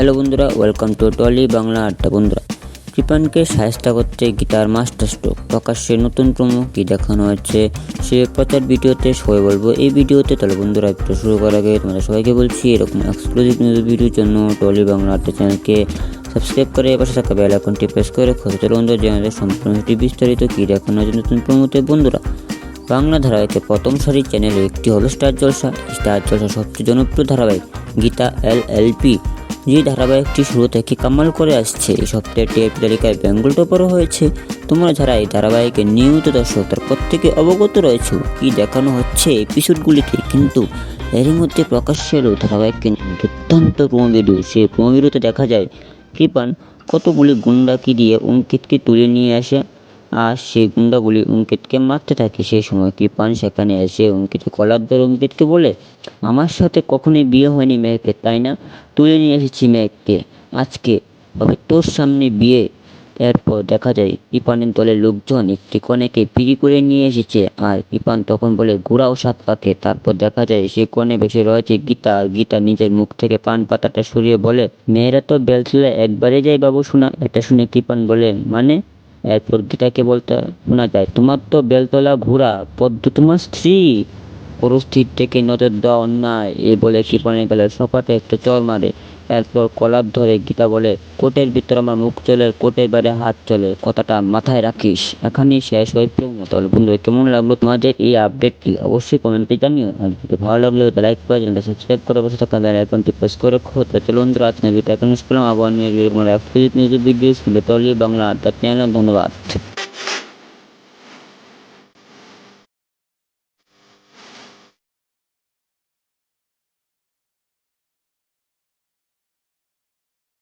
Hello বন্ধুরা welcome to trolley Bangla আড্ডা বন্ধুরা। কৃপানকে সাহায্য করতে গিটার মাস্টার স্ট্রোক প্রকাশ্যে নতুন প্রমো কি দেখানো হচ্ছে সে প্রচার ভিডিওতে সবাই বলব, এই ভিডিওতে তাহলে বন্ধুরা ভিডিও শুরু করার আগে তোমাদের সবাইকে বলছি, এরকম এক্সক্লুসিভ নিউজ ভিডিওর জন্য টলি বাংলা আড্ডা চ্যানেলকে সাবস্ক্রাইব করে পাশে থাকা বেল আইকনটি প্রেস করে রাখো। চলো বন্ধুরা চ্যানেলের সম্পূর্ণ ভিডিও বিস্তারিত কি দেখানো হচ্ছে নতুন প্রমোতে বন্ধুরা। বাংলা ধারাবাহিকের প্রথম সারির চ্যানেলে একটি হলো স্টার জলসা স্টার জলসা সবচেয়ে জনপ্রিয় ধারাবাহিক গীতা এল এল পি যে ধারাবাহিকটি শুরু থেকে কামাল করে আসছে। এই সপ্তাহে টেপ তালিকায় বেঙ্গল টপারও হয়েছে। তোমরা যারা এই ধারাবাহিকের নিয়মিত দর্শক তার প্রত্যেকে অবগত রয়েছে কি দেখানো হচ্ছে এপিসোডগুলিতে কিন্তু এরই মধ্যে প্রকাশ্যে এলো নিয়ে দুর্দান্ত প্রমো ভিডিও সেই দেখা যায়, কৃপান কতগুলি গুন্ডাকি দিয়ে অঙ্কিতকে তুলে নিয়ে আসে। আর সেই গুন্ডাগুলি অঙ্কিতকে মারতে থাকে। সেই সময় কৃপান সেখানে এসে অঙ্কিতকে কলার ধরে অঙ্কিতকে বলে, আমার সাথে কখনোই বিয়ে হয়নি মেয়েকে, তাই না? তুলে নিয়ে এসেছি মেয়েকে। আজকে তবে তোর সামনে বিয়ে। এরপর দেখা যায় কৃপানের দলের লোকজন একটি কনেকে পিড়ি করে নিয়ে এসেছে। আর কৃপান তখন বলে ঘোরাও সাত পাকে তারপর দেখা যায় সে কনে বেশি রয়েছে গীতা। আর গীতা নিজের মুখ থেকে পান পাতাটা সরিয়ে বলে, মেয়েরা তো বেলতলা একবারে যায় বাবু শোনা। এটা শুনে কৃপান বলে মানে? এরপর গীতাকে বলতে শোনা যায়। তোমার তো বেলতলা ঘোরা পদ্ম তোমার স্ত্রী। পরস্থির থেকে নজর দেওয়া অন্যায়, এ বলে কৃপণের গেলে সপাতে একটা চর মারে। এরপর কলার ধরে গীতা বলে, কোটের ভিতর আমার মুখ চলে, কোটের বাইরে হাত চলে। কথাটা মাথায় রাখিস। এখানেই শেষ হয়ে প্রমো তাহলে বন্ধু কেমন লাগল তোমাদের এই আপডেটটি অবশ্যই কমেন্টে জানিও। আর যদি ভালো লাগল লাইক করে চ্যানেলটা সাবস্ক্রাইব করে বসে থাকা বেল আইকনটি প্রেস করে রাখো। তো চলো বন্ধুরা, আজকের ভিডিও এখন করলাম। আবার নিয়ে ভিডিও বাংলা আড্ডা চ্যানেল ধন্যবাদ।